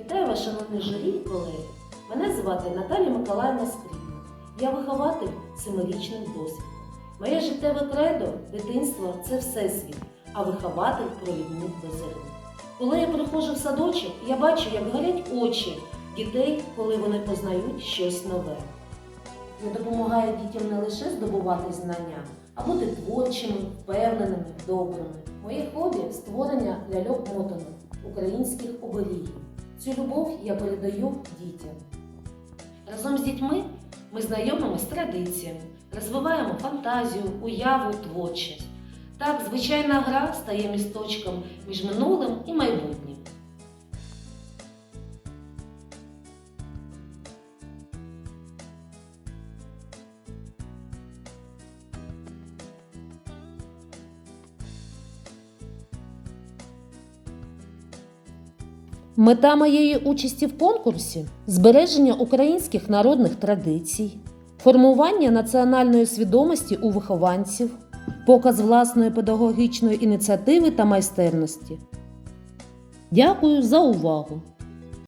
Вітаю вас, шановні журі і колеги. Мене звати Наталія Миколаївна Скрипна. Я вихователь семирічним досвідом. Моє життєве кредо дитинство це всесвіт, а вихователь провідник до зерни. Коли я приходжу в садочок, я бачу, як горять очі дітей, коли вони познають щось нове. Я допомагаю дітям не лише здобувати знання, а бути творчими, впевненими, добрими. Моє хобі створення ляльок мотанок, українських оберігів. Цю любов я передаю дітям. Разом з дітьми ми знайомимо з традиціями, розвиваємо фантазію, уяву, творчість. Так, звичайна гра стає місточком між минулим і майбутнім. Мета моєї участі в конкурсі збереження українських народних традицій, формування національної свідомості у вихованців, показ власної педагогічної ініціативи та майстерності. Дякую за увагу!